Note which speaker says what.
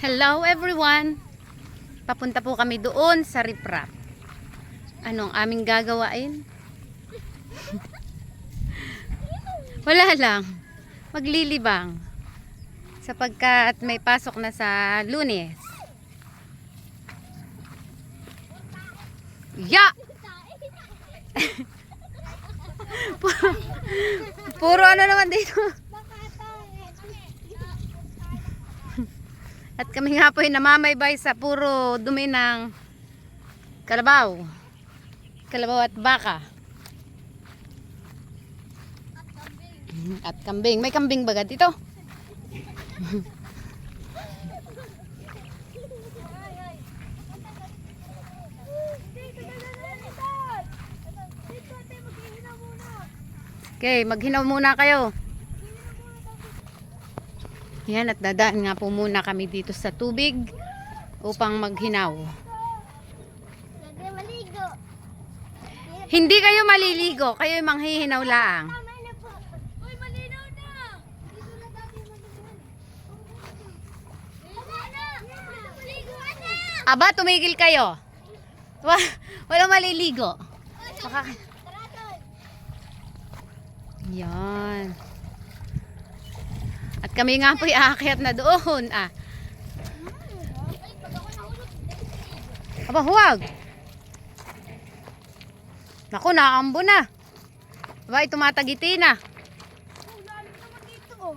Speaker 1: Hello everyone! Papunta po kami doon sa riprap. Anong aming gagawain? Wala lang. Maglilibang. Sapagkat may pasok na sa lunes. Ya! puro, puro ano naman dito. At kami nga po ay namamaybay sa puro dumi ng kalabaw. Kalabaw at baka. At kambing. May kambing baga dito? Okay, maghinaw muna kayo. Yan at dadaan nga po muna kami dito sa tubig upang maghinaw. Hindi kayo maliligo, kayo yung manghihinaw
Speaker 2: na.
Speaker 1: Aba, tumigil kayo. Wa wala maliligo. Baka-. Yan. At kami nga po'y aakyat na doon. Ah. Aba, huwag. Naku, naambo na. Aba, tumatagiti na. Oh, dito, oh.